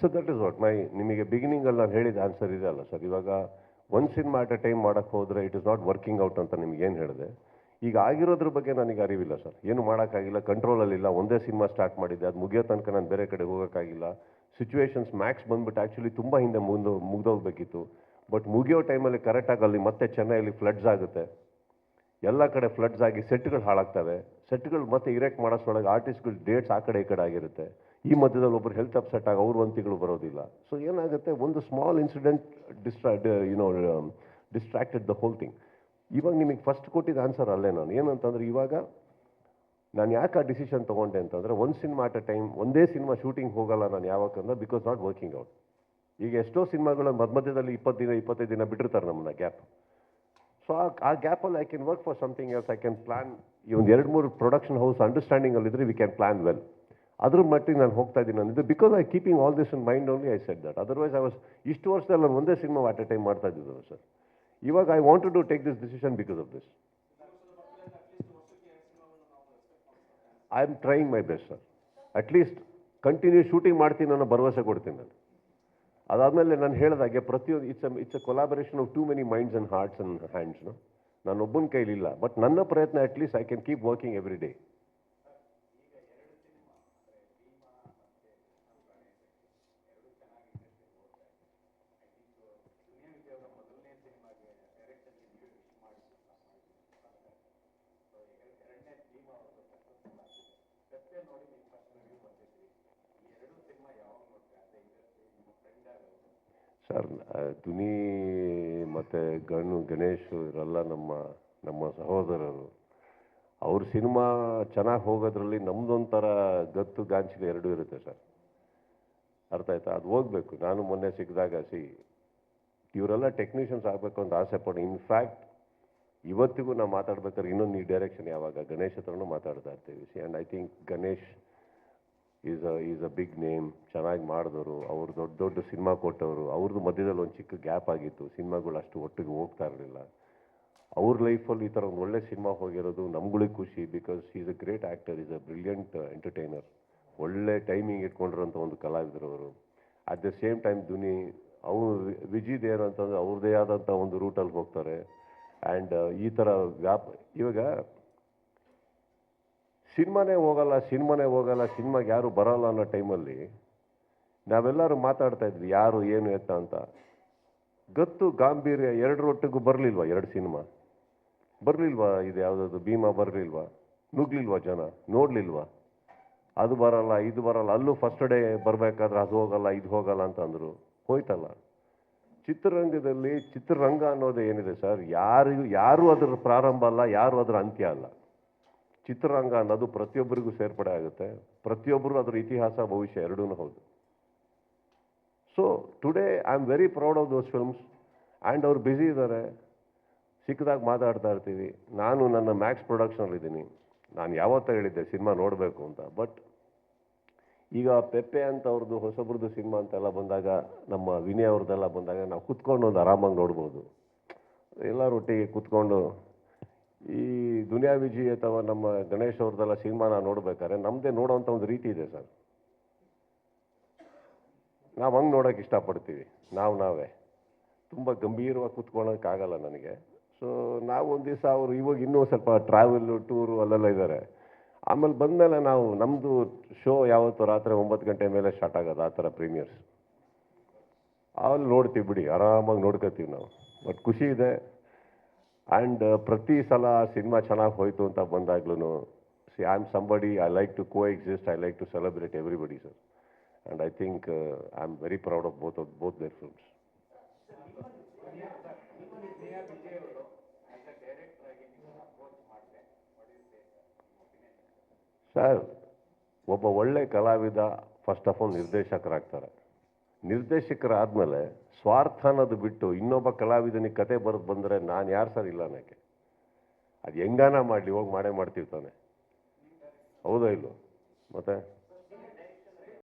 So that is what my ನಿಮಗೆ ಬಿಗಿನಿಂಗಲ್ಲಿ ನಾನು ಹೇಳಿದ ಆನ್ಸರ್ ಇದೆ ಅಲ್ಲ ಸರ್ ಇವಾಗ one cinema at a time ಮಾಡೋಕ್ಕೆ ಹೋದರೆ it is not working out ಅಂತ ನಿಮ್ಗೆ ಏನು ಹೇಳಿದೆ? ಈಗ ಆಗಿರೋದ್ರ ಬಗ್ಗೆ ನನಗೆ ಅರಿವಿಲ್ಲ ಸರ್ ಏನು ಮಾಡೋಕ್ಕಾಗಿಲ್ಲ ಕಂಟ್ರೋಲಲ್ಲಿಲ್ಲ ಒಂದೇ ಸಿನಿಮಾ ಸ್ಟಾರ್ಟ್ ಮಾಡಿದ್ದೆ, ಅದು ಮುಗಿಯೋ ತನಕ ನಾನು ಬೇರೆ ಕಡೆ ಹೋಗೋಕ್ಕಾಗಿಲ್ಲ ಸಿಚುವೇಶನ್ಸ್ ಮ್ಯಾಕ್ಸ್ ಬಂದ್ಬಿಟ್ಟು ಆ್ಯಕ್ಚುಲಿ ತುಂಬ ಹಿಂದೆ ಮುಂದೆ, ಮುಗ್ದೋಗ್ಬೇಕಿತ್ತು. ಬಟ್ ಮುಗಿಯೋ ಟೈಮಲ್ಲಿ ಕರೆಕ್ಟಾಗಿ ಅಲ್ಲಿ ಮತ್ತೆ ಚೆನ್ನೈಯಲ್ಲಿ ಫ್ಲಡ್ಸ್ ಆಗುತ್ತೆ. ಎಲ್ಲ ಕಡೆ ಫ್ಲಡ್ಸ್ ಆಗಿ ಸೆಟ್ಗಳು ಹಾಳಾಗ್ತವೆ. ಸೆಟ್ಗಳು ಮತ್ತೆ ಇರೆಕ್ಟ್ ಮಾಡೋಷ್ಟೊಳಗೆ ಆರ್ಟಿಸ್ಟ್ಗಳು ಡೇಟ್ಸ್ ಆ ಕಡೆ ಈ ಕಡೆ ಆಗಿರುತ್ತೆ. ಈ ಮಧ್ಯದಲ್ಲಿ ಒಬ್ಬರು ಹೆಲ್ತ್ ಅಪ್ಸೆಟ್ ಆಗಿ ಅವ್ರ ಒಂದು ತಿಂಗಳು ಬರೋದಿಲ್ಲ. ಸೊ ಏನಾಗುತ್ತೆ? ಒಂದು small incident ಡಿಸ್ಟ್ರಾ you know distracted the whole thing ಇವಾಗ ನಿಮಗೆ ಫಸ್ಟ್ ಕೊಟ್ಟಿದ್ದ ಆನ್ಸರ್ ಅಲ್ಲೇ ನಾನು. ಏನಂತಂದ್ರೆ ಇವಾಗ ನಾನು ಯಾಕೆ ಆ ಡಿಸಿಷನ್ ತೊಗೊಂಡೆ ಅಂತಂದರೆ ಒಂದು ಸಿನಿಮಾ ಅಟ್ ಅ ಟೈಮ್ ಒಂದೇ ಸಿನಿಮಾ ಶೂಟಿಂಗ್ ಹೋಗಲ್ಲ ನಾನು ಯಾವಾಗಂದ್ರೆ ಬಿಕಾಸ್ ನಾಟ್ ವರ್ಕಿಂಗ್ ಔಟ್ ಈಗ ಎಷ್ಟೋ ಸಿನಿಮಾಗಳು ಮಧ್ಯ ಮಧ್ಯದಲ್ಲಿ ಇಪ್ಪತ್ತು ದಿನ, ಇಪ್ಪತ್ತೈದು ದಿನ ಬಿಟ್ಟಿರ್ತಾರೆ ನಮ್ಮನ್ನ ಗ್ಯಾಪ್ ಸೊ ಆ ಗ್ಯಾಪಲ್ಲಿ I can work for something else I can plan ಈ ಒಂದು ಎರಡು ಮೂರು ಪ್ರೊಡಕ್ಷನ್ ಹೌಸ್ ಇದ್ರೆ ವಿ ಕ್ಯಾನ್ ಪ್ಲಾನ್ ವೆಲ್ ಅದ್ರ ಮಟ್ಟಿಗೆ ನಾನು ಹೋಗ್ತಾ ಇದ್ದೀನಿ ಅಂದಿದ್ದು because I keeping all this in mind only I set that otherwise I was ಇಷ್ಟು ವರ್ಷದಲ್ಲಿ ನಾನು ಒಂದೇ ಸಿನಿಮಾ ಅಟ್ ಎ ಟೈಮ್ ಮಾಡ್ತಾ ಇದ್ದಿದ್ದು ಸರ್ ಇವಾಗ I want to take this decision because of this I am trying my best sir at least continue shooting ಮಾಡ್ತೀನಿ ಅನ್ನೋ ಭರವಸೆ ಕೊಡ್ತೀನಿ ನಾನು. ಅದಾದಮೇಲೆ ನಾನು ಹೇಳಿದಾಗೆ ಪ್ರತಿಯೊಂದು it's it's a collaboration of too many minds and hearts and ಹ್ಯಾಂಡ್ಸ್ನು ನಾನು ಒಬ್ಬನ ಕೈಲಿಲ್ಲ. ಬಟ್ ನನ್ನ ಪ್ರಯತ್ನ at least I can keep working every day sir ದುನಿ ಮತ್ತು ಗಣು ಗಣೇಶ್ ಇವರೆಲ್ಲ ನಮ್ಮ ನಮ್ಮ ಸಹೋದರರು. ಅವ್ರ ಸಿನಿಮಾ ಚೆನ್ನಾಗಿ ಹೋಗೋದ್ರಲ್ಲಿ ನಮ್ಮದೊಂಥರ ಗತ್ತು ಗಾಂಚಿಗೆ ಎರಡೂ ಇರುತ್ತೆ ಸರ್. ಅರ್ಥ ಆಯ್ತಾ? ಅದು ಹೋಗಬೇಕು. ನಾನು ಮೊನ್ನೆ ಸಿಕ್ಕಿದಾಗ ಸಿ, ಇವರೆಲ್ಲ ಟೆಕ್ನಿಷಿಯನ್ಸ್ ಆಗಬೇಕು ಅಂತ ಆಸೆ ಪಡೋ ಇನ್ಫ್ಯಾಕ್ಟ್ ಇವತ್ತಿಗೂ ನಾವು ಮಾತಾಡ್ಬೇಕಾದ್ರೆ ಇನ್ನೊಂದು ಈ ಡೈರೆಕ್ಷನ್ ಯಾವಾಗ? ಗಣೇಶ್ ಹತ್ರನೂ ಮಾತಾಡ್ತಾ ಇರ್ತೀವಿ. See and I think Ganesh is is a big name, ಚೆನ್ನಾಗಿ ಮಾಡಿದವರು ಅವ್ರು ದೊಡ್ಡ ದೊಡ್ಡ ಸಿನಿಮಾ ಕೊಟ್ಟವರು ಅವ್ರದ್ದು ಮಧ್ಯದಲ್ಲಿ ಒಂದು ಚಿಕ್ಕ ಗ್ಯಾಪ್ ಆಗಿತ್ತು, ಸಿನಿಮಾಗಳು ಅಷ್ಟು ಒಟ್ಟಿಗೆ ಹೋಗ್ತಾ ಇರಲಿಲ್ಲ. ಅವ್ರ ಲೈಫಲ್ಲಿ ಈ ಥರ ಒಂದು ಒಳ್ಳೆ ಸಿನಿಮಾ ಹೋಗಿರೋದು ನಮ್ಗಳಿಗೆ ಖುಷಿ, because is a great actor is a brilliant entertainer. ಒಳ್ಳೆ ಟೈಮಿಂಗ್ ಇಟ್ಕೊಂಡಿರೋಂಥ ಒಂದು ಕಲಾವಿದರು ಅವರು. ಅಟ್ ದ ಸೇಮ್ ಟೈಮ್ ದುನಿ ಅವರು ವಿಜಿದ್ ಏನು ಅಂತಂದ್ರೆ ಅವ್ರದ್ದೇ ಆದಂಥ ಒಂದು ರೂಟಲ್ಲಿ ಹೋಗ್ತಾರೆ. ಆ್ಯಂಡ್ ಈ ಥರ ವ್ಯಾಪ, ಇವಾಗ ಸಿನಿಮಾನೇ ಹೋಗಲ್ಲ ಸಿನಿಮಾನೇ ಹೋಗಲ್ಲ, ಸಿನಿಮಾಗೆ ಯಾರು ಬರಲ್ಲ ಅನ್ನೋ ಟೈಮಲ್ಲಿ ನಾವೆಲ್ಲರೂ ಮಾತಾಡ್ತಾ ಇದ್ವಿ, ಯಾರು, ಏನು, ಎತ್ತ ಅಂತ. ಗತ್ತು, ಗಾಂಭೀರ್ಯ ಎರಡರೊಟ್ಟಿಗೂ ಬರಲಿಲ್ವಾ ಎರಡು ಸಿನಿಮಾ? ಬರಲಿಲ್ವಾ ಇದು ಯಾವುದಾದ್ರು ಭೀಮಾ ಬರಲಿಲ್ವಾ? ನುಗ್ಲಿಲ್ವಾ ಜನ? ನೋಡಲಿಲ್ವಾ? ಅದು ಬರಲ್ಲ, ಇದು ಬರಲ್ಲ, ಅಲ್ಲೂ ಫಸ್ಟ್ ಡೇ ಬರಬೇಕಾದ್ರೆ ಅದು ಹೋಗಲ್ಲ, ಇದು ಹೋಗಲ್ಲ ಅಂತಂದರು ಹೋಯ್ತಲ್ಲ. ಚಿತ್ರರಂಗದಲ್ಲಿ ಚಿತ್ರರಂಗ ಅನ್ನೋದು ಏನಿದೆ ಸರ್? ಯಾರಿಗೂ, ಯಾರೂ ಅದರ ಪ್ರಾರಂಭ ಅಲ್ಲ, ಯಾರೂ ಅದರ ಅಂತ್ಯ ಅಲ್ಲ. ಚಿತ್ರರಂಗ ಅನ್ನೋದು ಪ್ರತಿಯೊಬ್ಬರಿಗೂ ಸೇರ್ಪಡೆ ಆಗುತ್ತೆ. ಪ್ರತಿಯೊಬ್ಬರು ಅದರ ಇತಿಹಾಸ, ಭವಿಷ್ಯ ಎರಡೂ ಹೌದು. So today I am very proud of those films and ಅವ್ರು ಬ್ಯುಸಿ ಇದ್ದಾರೆ ಸಿಕ್ಕದಾಗ ಮಾತಾಡ್ತಾ ಇರ್ತೀವಿ. ನಾನು ನನ್ನ ಮ್ಯಾಕ್ಸ್ ಪ್ರೊಡಕ್ಷನಲ್ಲಿದ್ದೀನಿ ನಾನು ಯಾವತ್ತೂ ಹೇಳಿದ್ದೆ ಸಿನಿಮಾ ನೋಡಬೇಕು ಅಂತ. ಬಟ್ ಈಗ ಪೆಪ್ಪೆ ಅಂತ ಅವ್ರದ್ದು ಹೊಸಬ್ರದ್ದು ಸಿನಿಮಾ ಅಂತೆಲ್ಲ ಬಂದಾಗ, ನಮ್ಮ ವಿನಯ್ ಅವ್ರದ್ದೆಲ್ಲ ಬಂದಾಗ ನಾವು ಕುತ್ಕೊಂಡು ಒಂದು ಆರಾಮಾಗಿ ನೋಡ್ಬೋದು. ಎಲ್ಲರೊಟ್ಟಿಗೆ ಕುತ್ಕೊಂಡು ಈ ದುನಿಯಾ ವಿಜಿ ಅಥವಾ ನಮ್ಮ ಗಣೇಶ್ ಅವ್ರದ್ದೆಲ್ಲ ಸಿನಿಮಾನ ನೋಡ್ಬೇಕಾದ್ರೆ ನಮ್ಮದೇ ನೋಡೋವಂಥ ಒಂದು ರೀತಿ ಇದೆ ಸರ್. ನಾವು ಹಂಗೆ ನೋಡೋಕೆ ಇಷ್ಟಪಡ್ತೀವಿ, ನಾವು ನಾವೇ. ತುಂಬ ಗಂಭೀರವಾಗಿ ಕುತ್ಕೊಳ್ಳೋಕ್ಕಾಗಲ್ಲ ನನಗೆ. ಸೊ ನಾವು ಒಂದು ದಿವಸ ಅವರು ಇವಾಗ ಇನ್ನೂ ಸ್ವಲ್ಪ ಟ್ರಾವೆಲ್ಲು ಟೂರು ಅಲ್ಲೆಲ್ಲ ಇದ್ದಾರೆ ಆಮೇಲೆ ಬಂದಮೇಲೆ ನಾವು ನಮ್ಮದು ಶೋ ಯಾವತ್ತು ರಾತ್ರಿ ಒಂಬತ್ತು ಗಂಟೆ ಮೇಲೆ ಸ್ಟಾರ್ಟ್ ಆಗೋದು, ಆ ಥರ ಪ್ರೀಮಿಯರ್ಸ್ ಅಲ್ಲಿ ನೋಡ್ತೀವಿ ಬಿಡಿ, ಆರಾಮಾಗಿ ನೋಡ್ಕೋತೀವಿ ನಾವು. ಬಟ್ ಖುಷಿ ಇದೆ ಆ್ಯಂಡ್ ಪ್ರತಿ ಸಲ ಸಿನಿಮಾ ಚೆನ್ನಾಗಿ ಹೋಯಿತು ಅಂತ ಬಂದಾಗ್ಲೂ see I am somebody I like to coexist I like to celebrate everybody sir and I think I am very proud of both of both their films sir ಒಬ್ಬ ಒಳ್ಳೆ ಕಲಾವಿದ ಫಸ್ಟ್ ಆಫ್ ಆಲ್ ನಿರ್ದೇಶಕರಾಗ್ತಾರೆ. ನಿರ್ದೇಶಕರಾದಮೇಲೆ ಸ್ವಾರ್ಥ ಅನ್ನೋದು ಬಿಟ್ಟು ಇನ್ನೊಬ್ಬ ಕಲಾವಿದನಿಗೆ ಕತೆ ಬರೆದು ಬಂದರೆ ನಾನು ಯಾರು ಸರ್ ಇಲ್ಲ ಅನ್ನೋಕ್ಕೆ. ಅದು ಹೆಂಗಾನ ಮಾಡಲಿ, ಹೋಗಿ ಮಾಡೇ ಮಾಡ್ತಿರ್ತಾನೆ ಹೌದಾ ಇಲ್ಲೋ ಮತ್ತೆ?